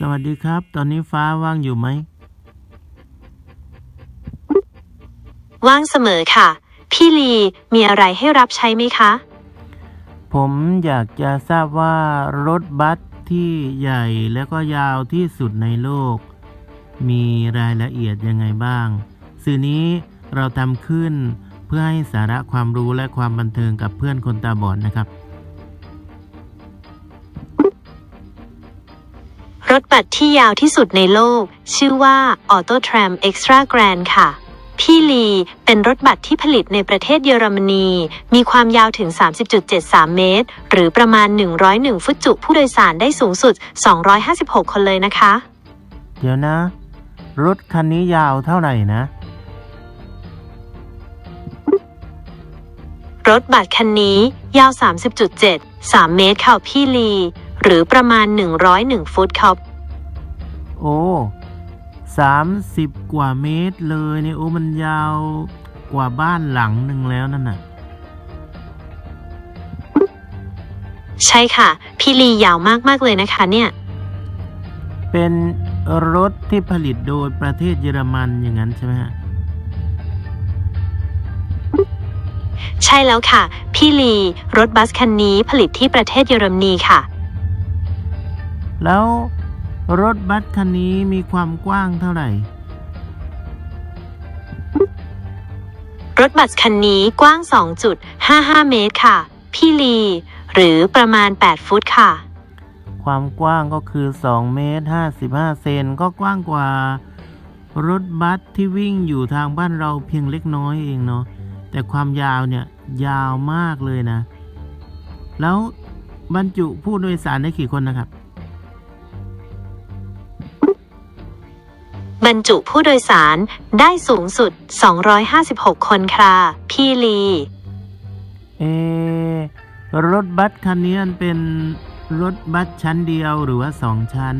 สวัสดีครับ ตอนนี้ฟ้าว่างอยู่ไหม ว่างเสมอค่ะ พี่ลีมีอะไรให้รับใช้ไหมคะ ผมอยากจะทราบว่ารถบัสที่ใหญ่และก็ยาวที่สุดในโลก มีรายละเอียดยังไงบ้าง สื่อนี้เราทำขึ้นเพื่อให้สาระความรู้และความบันเทิงกับเพื่อนคนตาบอดนะครับ ถบัสที่ยาวที่สุดในโลก ชื่อว่า Auto Tram Extra Grand ค่ะ พี่ลีเป็นรถบัสที่ผลิตในประเทศเยอรมนี มีความยาวถึง 30.73 เมตร หรือประมาณ 101 ฟุตจุ ผู้โดยสารได้สูงสุด 256 คนเลยนะคะ เดี๋ยวนะ รถคันนี้ยาวเท่าไหร่นะ รถบัสคันนี้ยาว 30.73 เมตรค่ะพี่ลี หรือประมาณ 101 ฟุตครับโอ้สามสิบกว่าเมตรเลยเนี่ยโอ้มันยาวกว่าบ้านหลังหนึ่งแล้วนั่นน่ะ ใช่ค่ะ พี่ลียาวมาก ๆ เลยนะคะเนี่ย เป็นรถที่ผลิตโดยประเทศเยอรมันอย่างนั้นใช่ไหมฮะ ใช่แล้วค่ะ พี่ลี รถบัสคันนี้ผลิตที่ประเทศเยอรมนีค่ะ แล้วรถบัสคันนี้มีความกว้างเท่าไหร่ รถบัสคันนี้กว้าง 2.55 เมตรค่ะ พี่ลี หรือประมาณ 8 ฟุตค่ะ ความกว้างก็คือ 2 เมตร 55 เซนก็กว้างกว่า รถบัสที่วิ่งอยู่ทางบ้านเราเพียงเล็กน้อยเองเนาะแต่ความยาวเนี่ยยาวมากเลยนะ แล้วบรรจุผู้โดยสารได้กี่คนนะครับ บรรจุผู้โดยสารได้สูงสุด 256 คนค่ะพี่ลี เอะรถบัสคันนี้มันเป็นรถบัสชั้นเดียวหรือว่าสองชั้น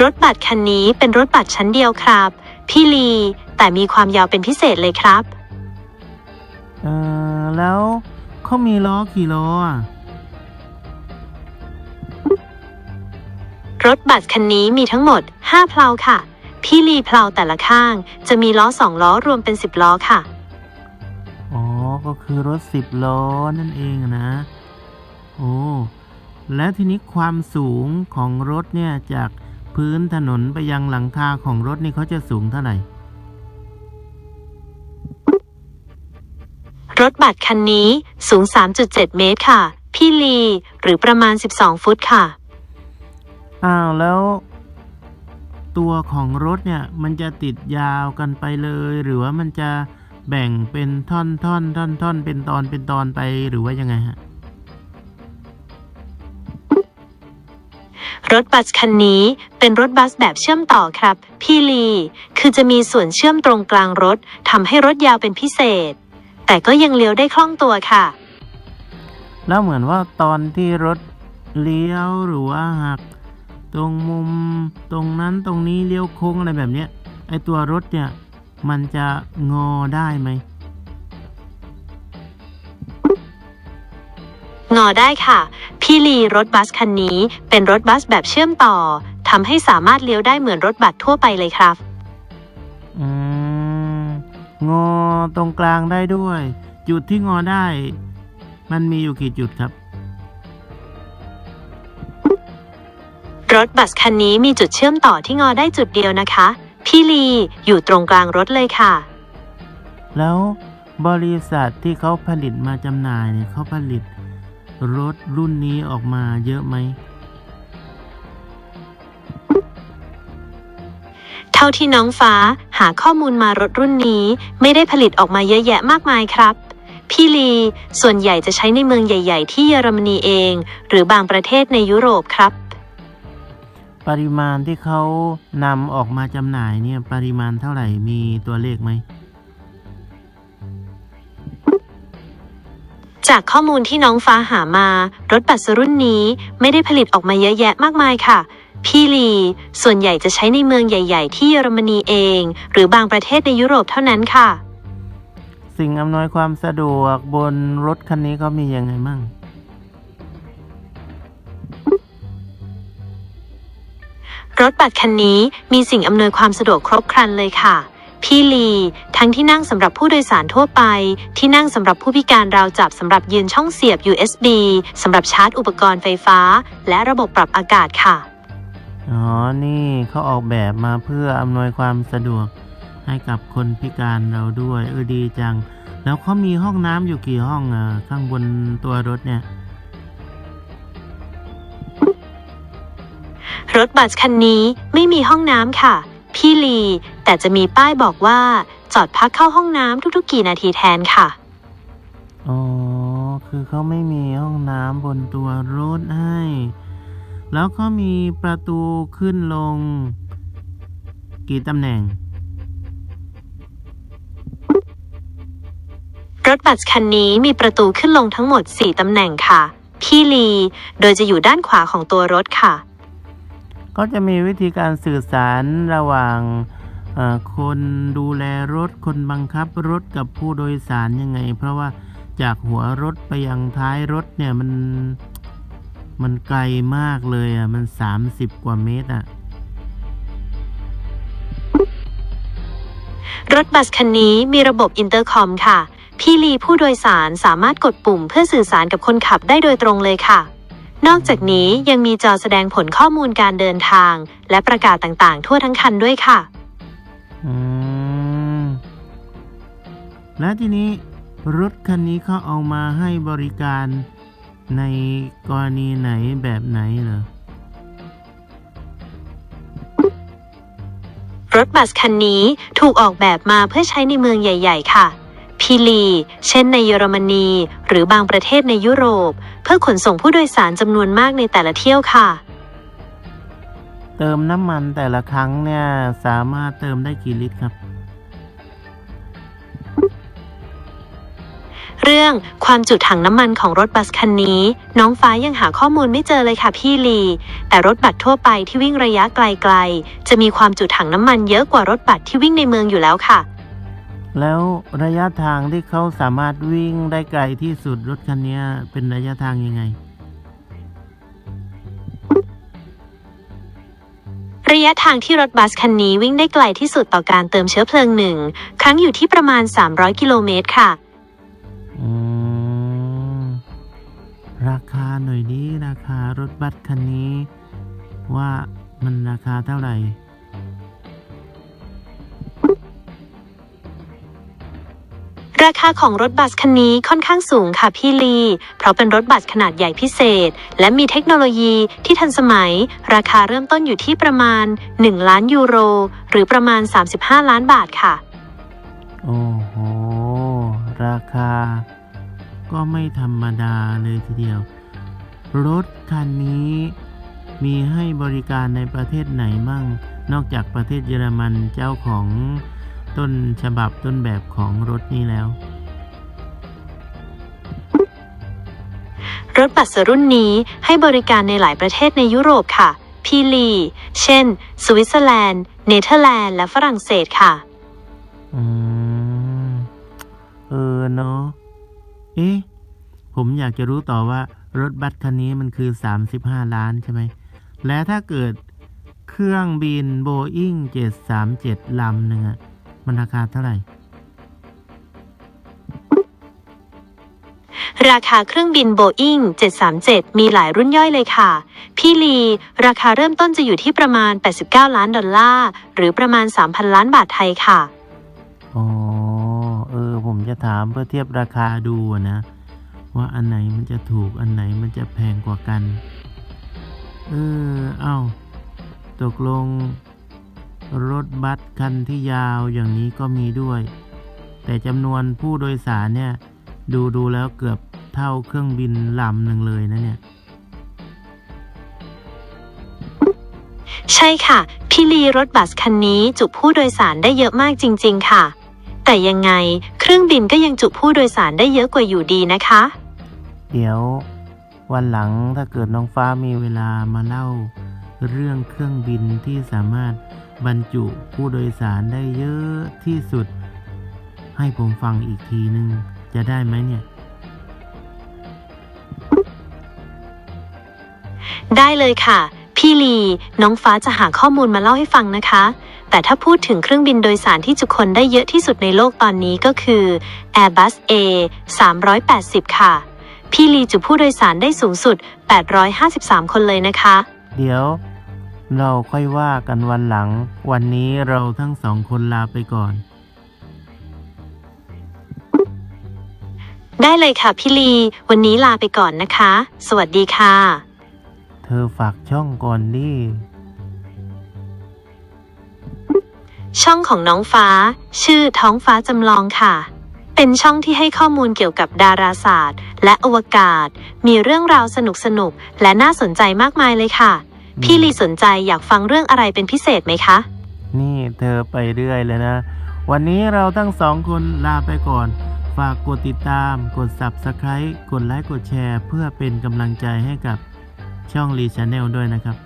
รถบัสคันนี้เป็นรถบัสชั้นเดียวครับ พี่ลี แต่มีความยาวเป็นพิเศษเลยครับ เออแล้วเขามีล้อกี่ล้ออะ รถบัสคันนี้มีทั้งหมด 5 เพลาค่ะ พี่ลีเพลาแต่ละข้าง จะมีล้อ2ล้อรวมเป็น 10 ล้อค่ะ อ๋อ ก็คือรถสิบล้อนั่นเองอะนะ โอ้ แล้วทีนี้ความสูงของรถเนี่ยจากพื้นถนนไปยังหลังคาของรถนี่เขาจะสูงเท่าไหร่ รถบัสคันนี้สูง 3.7 เมตรค่ะ พี่ลีหรือประมาณ 12 ฟุตค่ะ อ้าวแล้ว ตัวของรถเนี่ยมันจะติดยาวกันไปเลย หรือว่ามันจะแบ่งเป็นท่อนท่อนท่อนท่อนเป็นตอนเป็นตอนไปหรือว่ายังไงฮะรถบัสคันนี้เป็นรถบัสแบบเชื่อมต่อครับ พี่ลี คือจะมีส่วนเชื่อมตรงกลางรถทำให้รถยาวเป็นพิเศษ แต่ก็ยังเลี้ยวได้คล่องตัวค่ะ แล้วเหมือนว่าตอนที่รถเลี้ยวหรือว่าหัก ตรงมุมตรงนั้นตรงนี้เลี้ยวโค้งอะไรแบบเนี้ยไอตัวรถเนี่ยมันจะงอได้ไหมงอได้ค่ะ พี่ลีรถบัสคันนี้เป็นรถบัสแบบเชื่อมต่อทำให้สามารถเลี้ยวได้เหมือนรถบัสทั่วไปเลยครับอืมงอตรงกลางได้ด้วย จุดที่งอได้ มันมีอยู่กี่จุดครับ รถบัสคันนี้มีจุดเชื่อมต่อที่งอได้จุดเดียวนะคะ พี่ลีอยู่ตรงกลางรถเลยค่ะ แล้วบริษัทที่เขาผลิตมาจำหน่ายเนี่ยเขาผลิตรถรุ่นนี้ออกมาเยอะไหม เท่าที่น้องฟ้าหาข้อมูลมารถรุ่นนี้ไม่ได้ผลิตออกมาเยอะแยะมากมายครับ พี่ลีส่วนใหญ่จะใช้ในเมืองใหญ่ ๆ ที่เยอรมนีเอง หรือบางประเทศในยุโรปครับ ปริมาณที่เขานำออกมาจำหน่ายเนี่ยปริมาณเท่าไหร่มีตัวเลขไหม จากข้อมูลที่น้องฟ้าหามา รถบัสรุ่นนี้ไม่ได้ผลิตออกมาเยอะแยะมากมายค่ะ พี่ลี ส่วนใหญ่จะใช้ในเมืองใหญ่ ๆ ที่เยอรมนีเอง หรือบางประเทศในยุโรปเท่านั้นค่ะ สิ่งอำนวยความสะดวกบนรถคันนี้เขามียังไงมั่ง รถบัสคันนี้มีสิ่งอำนวยความสะดวกครบครันเลยค่ะ พี่ลี ทั้งที่นั่งสำหรับผู้โดยสารทั่วไป ที่นั่งสำหรับผู้พิการราวจับสำหรับยืนช่องเสียบ USB สำหรับชาร์จอุปกรณ์ไฟฟ้า และระบบปรับอากาศค่ะ อ๋อ นี่เขาออกแบบมาเพื่ออำนวยความสะดวกให้กับคนพิการเราด้วย เออดีจัง แล้วเขามีห้องน้ำอยู่กี่ห้องอะข้างบนตัวรถเนี่ย รถบัสคันนี้ไม่มีห้องน้ำค่ะ พี่ลี แต่จะมีป้ายบอกว่า จอดพักเข้าห้องน้ำทุกๆ กี่นาทีแทนค่ะ อ๋อ คือเขาไม่มีห้องน้ำบนตัวรถให้ แล้วก็มีประตูขึ้นลง กี่ตำแหน่ง รถบัสคันนี้มีประตูขึ้นลงทั้งหมด 4ตำแหน่งค่ะ พี่ลี โดยจะอยู่ด้านขวาของตัวรถค่ะ ก็จะมีวิธีการสื่อสารระหว่างคนดูแลรถ คนบังคับรถกับผู้โดยสารยังไง เพราะว่าจากหัวรถไปยังท้ายรถเนี่ยมันมันไกลมากเลยอะมัน 30 กว่าเมตรอะ รถบัสคันนี้มีระบบอินเตอร์คอมค่ะ พี่ลีผู้โดยสารสามารถกดปุ่มเพื่อสื่อสารกับคนขับได้โดยตรงเลยค่ะ นอกจากนี้ยังมีจอแสดงผลข้อมูลการเดินทาง และประกาศต่างๆ ทั่วทั้งคันด้วยค่ะ อืม แล้วทีนี้รถคันนี้เขาเอามาให้บริการในกรณีไหนแบบไหนเหรอ รถบัสคันนี้ถูกออกแบบมาเพื่อใช้ในเมืองใหญ่ ๆ ค่ะ พีลี เช่นในเยอรมนี หรือบางประเทศในยุโรป เพื่อขนส่งผู้โดยสารจำนวนมากในแต่ละเที่ยวค่ะ เติมน้ำมันแต่ละครั้งเนี่ยสามารถเติมได้กี่ลิตรครับ เรื่องความจุถังน้ำมันของรถบัสคันนี้ น้องฟ้ายังหาข้อมูลไม่เจอเลยค่ะพี่ลี แต่รถบัสทั่วไปที่วิ่งระยะไกลๆ จะมีความจุถังน้ำมันเยอะกว่ารถบัสที่วิ่งในเมืองอยู่แล้วค่ะ แล้วระยะทางที่เขาสามารถวิ่งได้ไกลที่สุดรถคันนี้เป็นระยะทางยังไง ระยะทางที่รถบัสคันนี้วิ่งได้ไกลที่สุดต่อการเติมเชื้อเพลิงหนึ่งครั้งอยู่ที่ประมาณ 300 กิโลเมตรค่ะอืมราคาหน่อยดีราคารถบัสคันนี้ ว่ามันราคาเท่าไหร่ ราคาของรถบัสคันนี้ค่อนข้างสูงค่ะพี่ลี เพราะเป็นรถบัสขนาดใหญ่พิเศษ และมีเทคโนโลยีที่ทันสมัย ราคาเริ่มต้นอยู่ที่ประมาณ 1 ล้านยูโร หรือประมาณ 35 ล้านบาทค่ะ โอ้โห ราคา ก็ไม่ธรรมดาเลยทีเดียว รถคันนี้มีให้บริการในประเทศไหนมั่ง นอกจากประเทศเยอรมันเจ้าของ ต้นฉบับต้นแบบของรถนี้แล้ว รถบัสรุ่นนี้ให้บริการในหลายประเทศในยุโรปค่ะ พี่ลี เช่น สวิตเซอร์แลนด์ เนเธอร์แลนด์ และฝรั่งเศสค่ะ อืม เออเนาะ เอ๊ะ ผมอยากจะรู้ต่อว่ารถบัสคันนี้มันคือ 35 ล้านใช่ไหม และถ้าเกิดเครื่องบินโบอิง737 ลำหนึ่งอะ มันราคาเท่าไหร่ ราคาเครื่องบินโบอิง737 มีหลายรุ่นย่อยเลยค่ะ พี่ลี ราคาเริ่มต้นจะอยู่ที่ประมาณ 89 ล้านดอลลาร์ หรือประมาณ 3,000 ล้านบาทไทยค่ะ อ๋อ เออ ผมจะถามเพื่อเทียบราคาดูอะนะ ว่าอันไหนมันจะถูกอันไหนมันจะแพงกว่ากัน เออ เอ้า ตกลง รถบัสคันที่ยาวอย่างนี้ก็มีด้วย แต่จำนวนผู้โดยสารเนี่ย ดูดูแล้วเกือบเท่าเครื่องบินลำหนึ่งเลยนะเนี่ย ใช่ค่ะ พี่ลีรถบัสคันนี้จุผู้โดยสารได้เยอะมากจริง ๆ ค่ะ แต่ยังไงเครื่องบินก็ยังจุผู้โดยสารได้เยอะกว่าอยู่ดีนะคะ เดี๋ยววันหลังถ้าเกิดน้องฟ้ามีเวลามาเล่า เรื่องเครื่องบินที่สามารถ บรรจุผู้โดยสารได้เยอะที่สุด ให้ผมฟังอีกทีนึง จะได้ไหมเนี่ย ได้เลยค่ะ พี่ลี น้องฟ้าจะหาข้อมูลมาเล่าให้ฟังนะคะ แต่ถ้าพูดถึงเครื่องบินโดยสารที่จุคนได้เยอะที่สุดในโลกตอนนี้ก็คือ Airbus A 380 ค่ะ พี่ลีจุผู้โดยสารได้สูงสุด 853 คนเลยนะคะ เดี๋ยว เราค่อยว่ากันวันหลัง วันนี้เราทั้งสองคนลาไปก่อน ได้เลยค่ะพี่ลี วันนี้ลาไปก่อนนะคะ สวัสดีค่ะ เธอฝากช่องก่อนดิ ช่องของน้องฟ้า ชื่อท้องฟ้าจำลองค่ะ เป็นช่องที่ให้ข้อมูลเกี่ยวกับดาราศาสตร์ และอวกาศ มีเรื่องราวสนุกๆ และน่าสนใจมากมายเลยค่ะ พี่ลีสนใจอยากฟังเรื่องอะไรเป็นพิเศษไหมคะ นี่เธอไปเรื่อยเลยนะ วันนี้เราทั้งสองคนลาไปก่อน ฝากกดติดตาม กด Subscribe กดไลค์ กดแชร์ เพื่อเป็นกำลังใจให้กับช่องรีชาแนลด้วยนะครับ